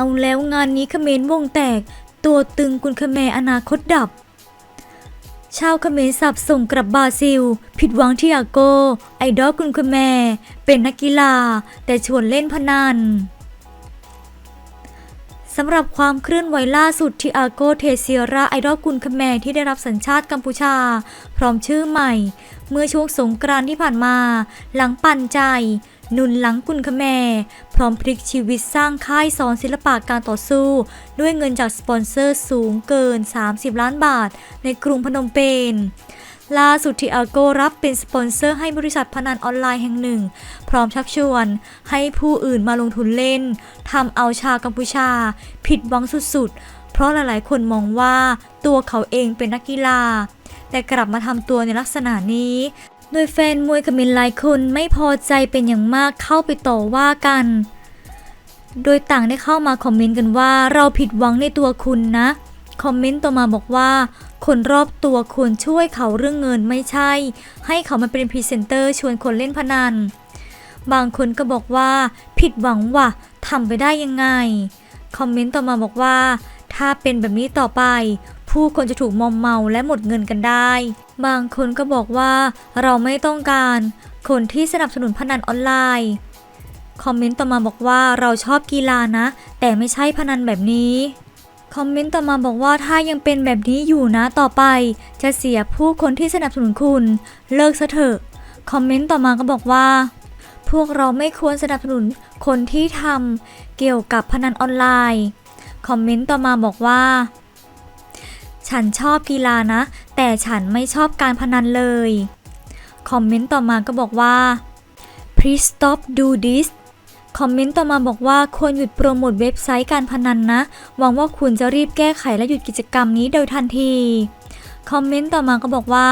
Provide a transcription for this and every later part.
เอาแล้วงานนี้เขมรวงแตก ตัวตึงกุนเขมรอนาคตดับ ชาวเขมรสับส่งกลับบราซิล ผิดหวังที่อาโก ไอดอลกุนเขมรเป็นนักกีฬา แต่ชวนเล่นพนันสำหรับความเคลื่อนไหวล่าสุดที่อาโกเทเซียราไอดอลกุนคแมรที่ได้รับสัญชาติกัมพูชา พร้อมชื่อใหม่ เมื่อช่วงสงกรานต์ที่ผ่านมา หลังปั่นใจ นุนหลังกุนคแมพร้อมพลิกชีวิตสร้างค่ายสอนศิลปะการต่อสู้ ด้วยเงินจากสปอนเซอร์สูงเกิน 30 ล้านบาท ในกรุงพนมเปญล่าสุดที่อาโกรับเป็นสปอนเซอร์ให้บริษัทพนันออนไลน์แห่งหนึ่ง พร้อมชักชวน ให้ผู้อื่นมาลงทุนเล่นทำเอาชาวกัมพูชา ผิดหวังสุดๆ เพราะหลายๆ คนมองว่าตัวเขาเองเป็นนักกีฬา แต่กลับมาทำตัวในลักษณะนี้ โดยแฟนมวยเขมินหลายคนไม่พอใจเป็นอย่างมากเข้าไปต่อว่ากัน โดยต่างได้เข้ามาคอมเมนต์กันว่าเราผิดหวังในตัวคุณนะ คอมเมนต์ต่อมาบอกว่า คนรอบตัวควรช่วยเขาเรื่องเงินไม่ใช่ ให้เขามาเป็นพรีเซนเตอร์ชวนคนเล่นพนัน บางคนก็บอกว่า ผิดหวังว่ะทำไปได้ยังไง คอมเมนต์ต่อมาบอกว่า ถ้าเป็นแบบนี้ต่อไป ผู้คนจะถูกมอมเมาและหมดเงินกันได้ บางคนก็บอกว่าเราไม่ต้องการคนที่สนับสนุนพนันออนไลน์คอมเมนต์ต่อมาบอกว่าเราชอบกีฬานะ แต่ไม่ใช่พนันแบบนี้คอมเมนต์ต่อมาบอกว่าถ้ายังเป็นแบบนี้อยู่นะต่อไป จะเสียผู้คนที่สนับสนุนคุณ เลิกซะเถอะคอมเมนต์ต่อมาก็บอกว่า พวกเราไม่ควรสนับสนุนคนที่ทำเกี่ยวกับพนันออนไลน์คอมเมนต์ต่อมาบอกว่า ฉันชอบกีฬานะ แต่ฉันไม่ชอบการพนันเลย คอมเมนต์ต่อมาก็บอกว่า please stop do this คอมเมนต์ต่อมาบอกว่าควรหยุดโปรโมทเว็บไซต์การพนันนะ หวังว่าคุณจะรีบแก้ไขและหยุดกิจกรรมนี้โดยทันที คอมเมนต์ต่อมาก็บอกว่า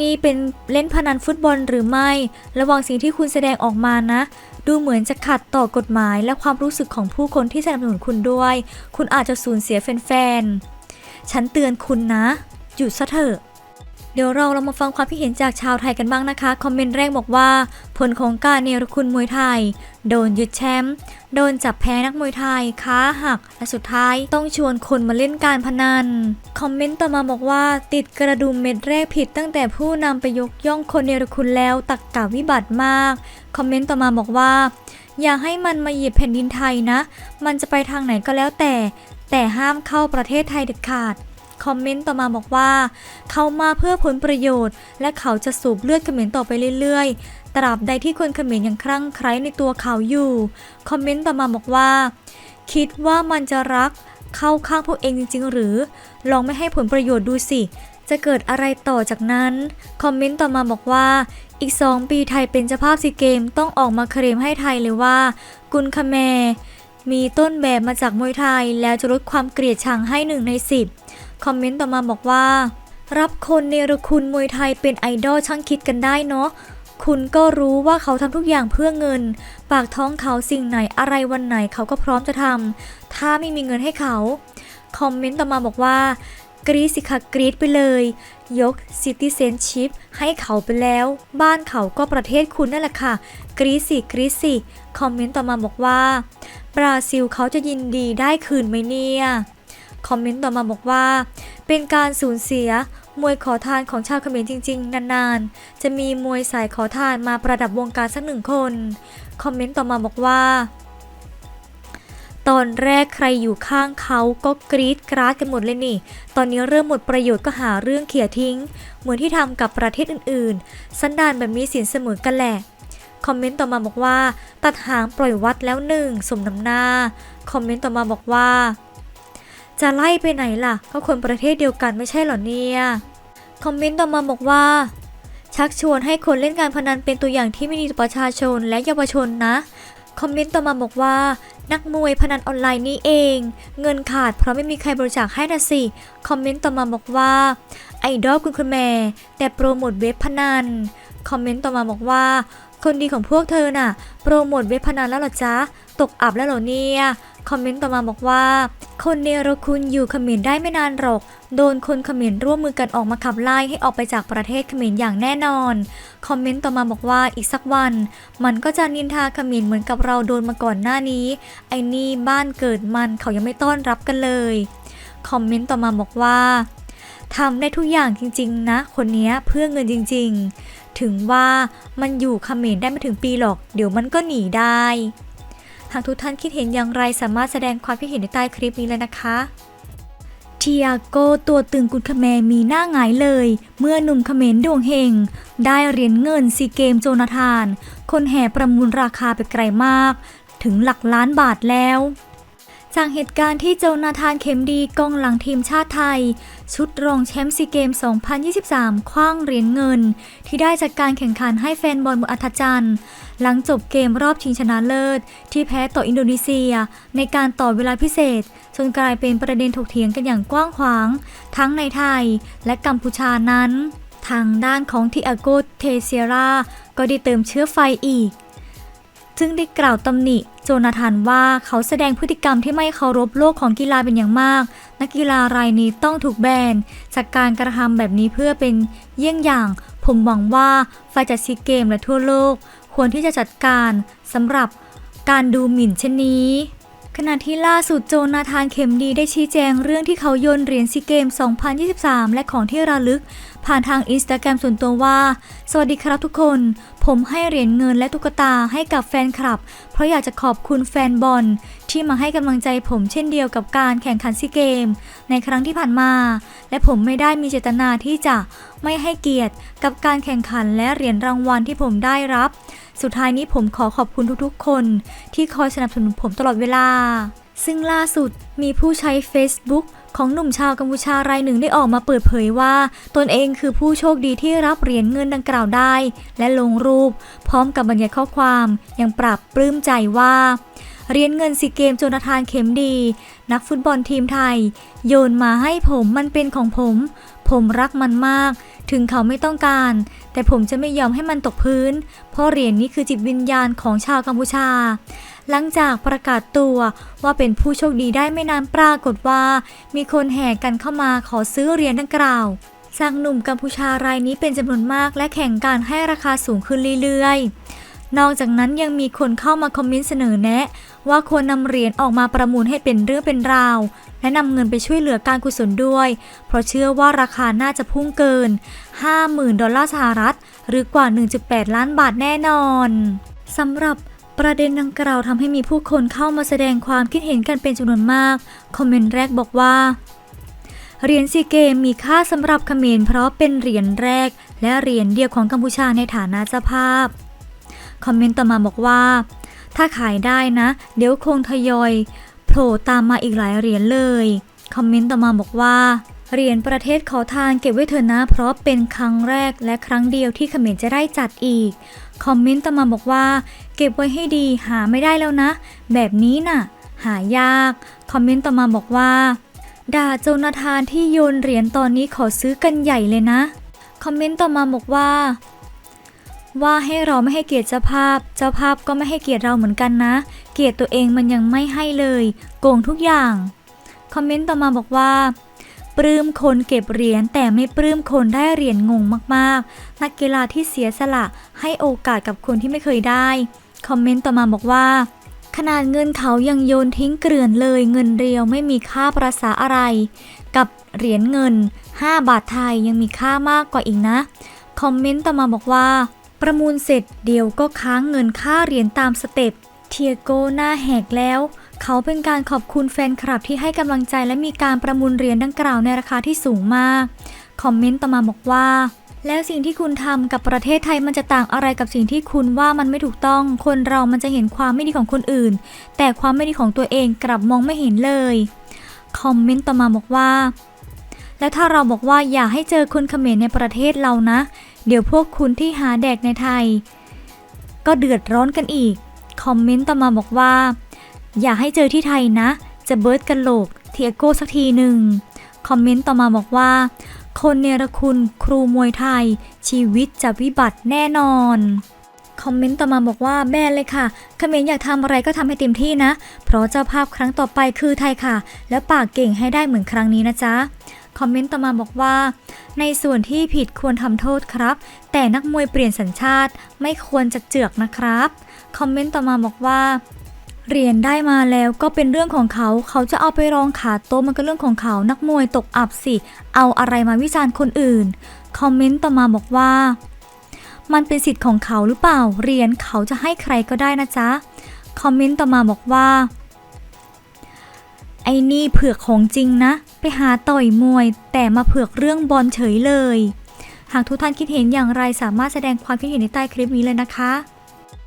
นี่เป็นเล่นพนันฟุตบอลหรือไม่ ระวังสิ่งที่คุณแสดงออกมานะ ดูเหมือนจะขัดต่อกฎหมายและความรู้สึกของผู้คนที่สนับสนุนคุณด้วย คุณอาจจะสูญเสียแฟนๆ ฉันเตือนคุณนะ หยุดซะเถอะเดี๋ยวเราเรามาฟังความคิดเห็นจากชาวไทยกันบ้างนะคะ คอมเมนต์แรกบอกว่า ผลของการเนรคุณมวยไทย โดนยึดแชมป์โดนจับแพ้นักมวยไทยค้าหัก และสุดท้ายต้องชวนคนมาเล่นการพนัน คอมเมนต์ต่อมาบอกว่า ติดกระดุมเม็ดแรกผิดตั้งแต่ผู้นำไปยกย่องคนเนรคุณแล้วตักกะวิบัติมาก คอมเมนต์ต่อมาบอกว่า อย่าให้มันมาเหยียบแผ่นดินไทยนะ มันจะไปทางไหนก็แล้วแต่ แต่ห้ามเข้าประเทศไทยเด็ดขาด คอมเมนต์ต่อมาบอกว่า เขามาเพื่อผลประโยชน์ และเขาจะสูบเลือดเขมรต่อไปเรื่อยๆ ตราบใดที่คนเขมรยังคลั่งไคล้ในตัวเขาอยู่ คอมเมนต์ต่อมาบอกว่า คิดว่ามันจะรักเข้าข้างพวกเองจริง ๆ หรือ ลองไม่ให้ผลประโยชน์ดูสิ จะเกิดอะไรต่อจากนั้น คอมเมนต์ต่อมาบอกว่า อีก 2 ปีไทยเป็นเจ้าภาพซีเกม ต้องออกมาเคลมให้ไทยเลยว่า กุนคาแม มีต้นแบบมาจากมวยไทย แล้วจะลดความเกลียดชังให้หนึ่งในสิบคอมเมนต์ต่อมาบอกว่า รับคนเนรคุณมวยไทยเป็นไอดอลช่างคิดกันได้เนาะคุณก็รู้ว่าเขาทำทุกอย่างเพื่อเงิน ปากท้องเขาสิ่งไหนอะไรวันไหนเขาก็พร้อมจะทำถ้าไม่มีเงินให้เขา คอมเมนต์ต่อมาบอกว่า กรีสิคะกรีดไปเลย ยกซิติเซนชิพให้เขาไปแล้ว บ้านเขาก็ประเทศคุณนั่นแหละค่ะ กรีสิกรีสิ คอมเมนต์ต่อมาบอกว่า บราซิลเขาจะยินดีได้คืนไหมเนี่ย คอมเมนต์ต่อมาบอกว่า เป็นการสูญเสียมวยขอทานของชาวเขมรจริง ๆ นานๆ จะมีมวยสายขอทานมาประดับวงการสักหนึ่งคน คอมเมนต์ต่อมาบอกว่า ตอนแรกใครอยู่ข้างเขาก็กรีดกราดกันหมดเลยนี่ ตอนนี้เริ่มหมดประโยชน์ก็หาเรื่องเขี่ยทิ้ง เหมือนที่ทำกับประเทศอื่นๆ สันดานแบบมีสินเสมอกันแหละ คอมเมนต์ต่อมาบอกว่า ตัดหางปล่อยวัดแล้วหนึ่งสมน้ำหน้า คอมเมนต์ต่อมาบอกว่า จะไล่ไปไหนล่ะ ก็คนประเทศเดียวกันไม่ใช่หรอเนี่ย คอมเมนต์ต่อมาบอกว่า ชักชวนให้คนเล่นการพนันเป็นตัวอย่างที่ไม่ดีต่อประชาชนและเยาวชนนะ คอมเมนต์ต่อมาบอกว่า นักมวยพนันออนไลน์นี่เอง เงินขาดเพราะไม่มีใครบริจาคให้นะสิ คอมเมนต์ต่อมาบอกว่าไอดอลคุณคุณแม่แต่โปรโมทเว็บพนัน คอมเมนต์ต่อมาบอกว่า คนดีของพวกเธอน่ะ โปรโมทเว็บพนันแล้วหรอจ๊ะ ตกอับแล้วเหรอเนี่ย คอมเมนต์ต่อมาบอกว่า คนเนรคุณอยู่เขมรได้ไม่นานหรอก โดนคนเขมรร่วมมือกันออกมาขับไล่ให้ออกไปจากประเทศเขมรอย่างแน่นอน คอมเมนต์ต่อมาบอกว่าอีกสักวัน มันก็จะนินทาเขมรเหมือนกับเราโดนมาก่อนหน้านี้ ไอ้นี่บ้านเกิดมันเขายังไม่ต้อนรับกันเลย คอมเมนต์ต่อมาบอกว่าทำได้ทุกอย่างจริง ๆ นะ คนนี้เพื่อเงินจริง ๆ ถึงว่ามันอยู่เขมรได้ไม่ถึงปีหรอก เดี๋ยวมันก็หนีได้ หากทุกท่านคิดเห็นอย่างไรสามารถแสดงความคิดเห็นในใต้คลิปนี้เลยนะคะเทียโกตัวตึงกุนคาแมมีหน้าหงายเลย เมื่อหนุ่มเขมรดวงเฮงได้เหรียญเงินซีเกมโจนาธาน คนแห่ประมูลราคาไปไกลมาก ถึงหลักล้านบาทแล้ว จากเหตุการณ์ที่โจนาธานเข็มดีกองหลังทีมชาติไทย ชุดรองแชมป์ซีเกม 2023 คว้างเหรียญเงิน ที่ได้จากการแข่งขันให้แฟนบอลบนอัธจันทร์ หลังจบเกมรอบชิงชนะเลิศ ที่แพ้ต่ออินโดนีเซีย ในการต่อเวลาพิเศษ จนกลายเป็นประเด็นถกเถียงกันอย่างกว้างขวาง ทั้งในไทยและกัมพูชานั้น ทางด้านของทิอาโกเทเซียราก็ได้เติมเชื้อไฟอีก ซึ่งได้กล่าวตำหนิ โจนาธานว่าเขาแสดงพฤติกรรมที่ไม่เคารพโลกของกีฬาเป็นอย่างมาก นักกีฬารายนี้ต้องถูกแบนจากการกระทำแบบนี้เพื่อเป็นเยี่ยงอย่าง ผมหวังว่าฝ่ายจัดซีเกมและทั่วโลก ควรที่จะจัดการสำหรับการดูหมิ่นเช่นนี้ ขณะที่ล่าสุดโจนาธานเข็มดีได้ชี้แจงเรื่องที่เขาโยนเหรียญซีเกม 2023 และของที่ระลึก ผ่านทางอินสตาแกรมส่วนตัวว่า สวัสดีครับทุกคน ผมให้เหรียญเงินและตุ๊กตาให้กับแฟนคลับ เพราะอยากจะขอบคุณแฟนบอล ที่มาให้กำลังใจผมเช่นเดียวกับการแข่งขันซีเกม ในครั้งที่ผ่านมา และผมไม่ได้มีเจตนาที่จะไม่ให้เกียรติกับการแข่งขันและเหรียญรางวัลที่ผมได้รับ สุดท้ายนี้ผมขอขอบคุณทุกๆ คนที่คอยสนับสนุนผมตลอดเวลา ซึ่งล่าสุดมีผู้ใช้ Facebook ของหนุ่มชาวกัมพูชารายหนึ่งได้ออกมาเปิดเผยว่า ตนเองคือผู้โชคดีที่รับเหรียญเงินดังกล่าวได้ และลงรูป พร้อมกับบรรยายข้อความย่างปรับปลื้มใจว่าเหรียญเงินซีเกมโจนาธานเข็มดี นักฟุตบอลทีมไทย โยนมาให้ผมมันเป็นของผม ผมรักมันมาก ถึงเขาไม่ต้องการ แต่ผมจะไม่ยอมให้มันตกพื้น เพราะเหรียญนี้คือจิตวิญญาณของชาวกัมพูชา หลังจากประกาศตัวว่าเป็นผู้โชคดีได้ไม่นานปรากฏว่า มีคนแห่กันเข้ามาขอซื้อเหรียญดังกล่าวจากหนุ่มกัมพูชารายนี้เป็นจำนวนมากและแข่งการให้ราคาสูงขึ้นเรื่อยๆ นอกจากนั้นยังมีคนเข้ามาคอมเมนต์เสนอแนะ ว่าควรนำเหรียญออกมาประมูลให้เป็นเรื่องเป็นราว และนำเงินไปช่วยเหลือการกุศลด้วย เพราะเชื่อว่าราคาน่าจะพุ่งเกิน 50,000 ดอลลาร์สหรัฐ หรือกว่า 1.8 ล้านบาทแน่นอนสำหรับประเด็นดังกล่าวทำให้มีผู้คนเข้ามาแสดงความคิดเห็นกันเป็นจำนวนมาก คอมเมนต์แรกบอกว่าเหรียญซีเกมมีค่าสำหรับเขมรเพราะเป็นเหรียญแรก และเหรียญเดียวของกัมพูชาในฐานะเจ้าภาพ คอมเมนต์ต่อมาบอกว่า ถ้าขายได้นะ เดี๋ยวคงทยอยโผล่ตามมาอีกหลายเหรียญเลย คอมเมนต์ต่อมาบอกว่าเหรียญประเทศขอทานเก็บไว้เถอะนะ เพราะเป็นครั้งแรกและครั้งเดียวที่เขมรจะได้จัดอีก คอมเมนต์ต่อมาบอกว่า เก็บไว้ให้ดีหาไม่ได้แล้วนะ แบบนี้น่ะ หายาก คอมเมนต์ต่อมาบอกว่า ด่าโจนาธานที่โยนเหรียญตอนนี้ขอซื้อกันใหญ่เลยนะ คอมเมนต์ต่อมาบอกว่า ว่าให้เราไม่ให้เกียรติเจ้าภาพ เจ้าภาพก็ไม่ให้เกียรติเราเหมือนกันนะ เกียรติตัวเองมันยังไม่ให้เลย โกงทุกอย่าง คอมเมนต์ต่อมาบอกว่า ปลื้มคนเก็บเหรียญแต่ไม่ปลื้มคนได้เหรียญงงมากๆ นักกีฬาที่เสียสละให้โอกาสกับคนที่ไม่เคยได้ คอมเมนต์ต่อมาบอกว่า ขนาดเงินเขายังโยนทิ้งเกลื่อนเลยเงินเรียวไม่มีค่าประษาอะไร กับเหรียญเงิน 5 บาทไทยยังมีค่ามากกว่าอีกนะ คอมเมนต์ต่อมาบอกว่า ประมูลเสร็จเดียวก็ค้างเงินค่าเหรียญตามสเต็ปเทียโกหน้าแหกแล้ว เขาเป็นการขอบคุณแฟนคลับที่ให้กำลังใจและมีการประมูลเหรียญดังกล่าวในราคาที่สูงมาก คอมเมนต์ต่อมาบอกว่า แล้วสิ่งที่คุณทำกับประเทศไทยมันจะต่างอะไรกับสิ่งที่คุณว่ามันไม่ถูกต้อง คนเรามันจะเห็นความไม่ดีของคนอื่น แต่ความไม่ดีของตัวเองกลับมองไม่เห็นเลย คอมเมนต์ต่อมาบอกว่า แล้วถ้าเราบอกว่าอย่าให้เจอคนเขมรในประเทศเรานะ เดี๋ยวพวกคุณที่หาแดกในไทย ก็เดือดร้อนกันอีก คอมเมนต์ต่อมาบอกว่า อย่าให้เจอที่ไทยนะ จะเบิร์ดกันโหลกเทียโก้สักทีหนึ่งคอมเมนต์ต่อมาบอกว่า คนเนรคุณครูมวยไทย ชีวิตจะวิบัติแน่นอนคอมเมนต์ต่อมาบอกว่าแบนเลยค่ะเขมรอยากทำอะไรก็ทำให้เต็มที่นะ เพราะเจ้าภาพครั้งต่อไปคือไทยค่ะ และปากเก่งให้ได้เหมือนครั้งนี้นะจ๊ะ คอมเมนต์ต่อมาบอกว่า ในส่วนที่ผิดควรทำโทษครับ แต่นักมวยเปลี่ยนสัญชาติไม่ควรจะเจือกนะครับ คอมเมนต์ต่อมาบอกว่าเหรียญได้มาแล้วก็เป็นเรื่องของเขา เขาจะเอาไปรองขาโต๊ะมันก็เรื่องของเขา นักมวยตกอับสิ เอาอะไรมาวิจารณ์คนอื่น คอมเมนต์ต่อมาบอกว่า มันเป็นสิทธิ์ของเขาหรือเปล่า เหรียญเขาจะให้ใครก็ได้นะจ๊ะ คอมเมนต์ต่อมาบอกว่า อ้นี่เผือกของจริงนะ ไปหาต่อยมวย แต่มาเผือกเรื่องบอลเฉยเลย หากทุกท่านคิดเห็นอย่างไรสามารถแสดงความคิดเห็นในใต้คลิปนี้เลยนะคะ